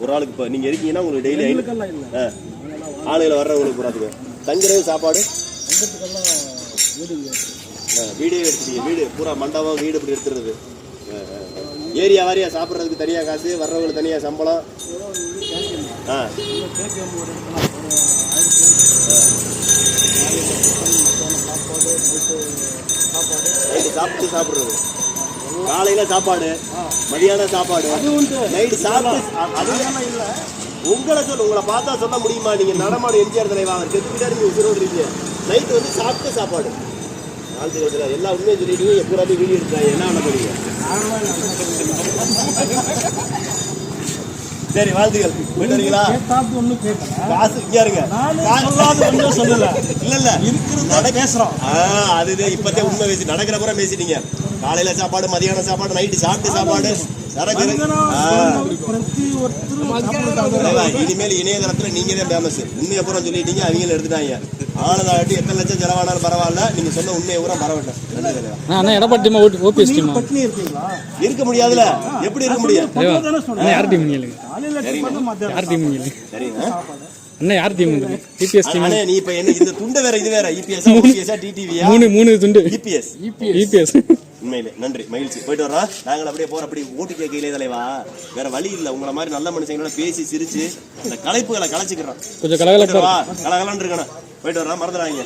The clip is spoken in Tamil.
ஒரு ஆளுக்கு இப்போ நீங்கள் இருக்கீங்கன்னா உங்களுக்கு டெய்லி ஆ. ஆளுகளை வர்றவங்களுக்கு பூராத்துக்கு தங்குறது சாப்பாடு? வீடு எடுத்துட்டீங்க. வீடு பூரா மண்டபம் வீடு இப்படி ஆ. ஏரியா வாரியா சாப்பிட்றதுக்கு தனியாக காசு வர்றவங்களுக்கு தனியாக சம்பளம். ஆ. சாப்பிட்டு சாப்பிட்றது. காலையில் சாப்பாடு மதியானம் சாப்பாடு நைட்டு சாப்பிட்டு அதெல்லாம் இல்லை. உங்களை சொல்ல உங்களை பார்த்தா சொல்ல முடியுமா? நீங்க நடமாடு எம்ஜிஆர் தலைவா அவர் கெட்டுக்கிட்டே நீங்க உசுரோடு இருக்கீங்க. நைட்டு வந்து சாப்பிட்டு சாப்பாடு. வாழ்த்துக்கள் எல்லா உண்மையை சொல்லிட்டீங்க எப்பூராமே வீடியோ எடுத்தாங்க என்ன பண்ண போறீங்க? சரி வாழ்த்துக்கள். போயிட்டு வரீங்களா கேட்டாப்பு ஒன்றும் கேட்கல? காசு இங்க இருங்க. ஒன்றும் சொல்லல. இல்ல இல்ல. இருக்கிறத பேசுறோம். அதுதான் இப்பத்தே உண்மை பேசி நடக்கிற பூரா பேசிட்டீங்க. காலையில சாப்பாடு மதியானம் சாப்பாடு நைட்டு சாப்பிட்டு சாப்பாடு. இனிமேல் இணையதளத்துல நீங்க தான் ஃபேமஸ் உண்மையை பூரா சொல்லிட்டீங்க அவங்களும் எடுத்துட்டாங்க. ஆனதாட்டி எத்தனை லட்சம் செலவானாலும் பரவாயில்ல. நீங்க சொன்ன உண்மையை பூரா பரவாயில்ல எடப்பாடி டீமா ஓபிஎஸ் டீமா பட்னி இருக்கீங்களா? இருக்க முடியாதுல எப்படி இருக்க முடியும்? யார் டீம் யார் டீம் அண்ணா யார் டீம் டிபிஎஸ் டீம் அண்ணே நீ இப்ப என்ன இந்த துண்டு வேற இது வேற. இபிஎஸ் மூணு. மூணு துண்டு. இபிஎஸ் இபிஎஸ் உண்மையிலே. நன்றி. மகிழ்ச்சி. போயிட்டு வரோம் நாங்கள் அப்படியே போற அப்படி ஓட்டு கேட்கலே தலைவா. வேற வழி இல்ல. உங்களை மாதிரி நல்ல மனுஷங்களோட பேசி சிரிச்சு இந்த களைப்புகளை கலைச்சிக்கிறோம் கொஞ்சம் கலகலப்பா கலகலன்னு இருக்கணும். போயிட்டு வரோம் மறந்துடாங்க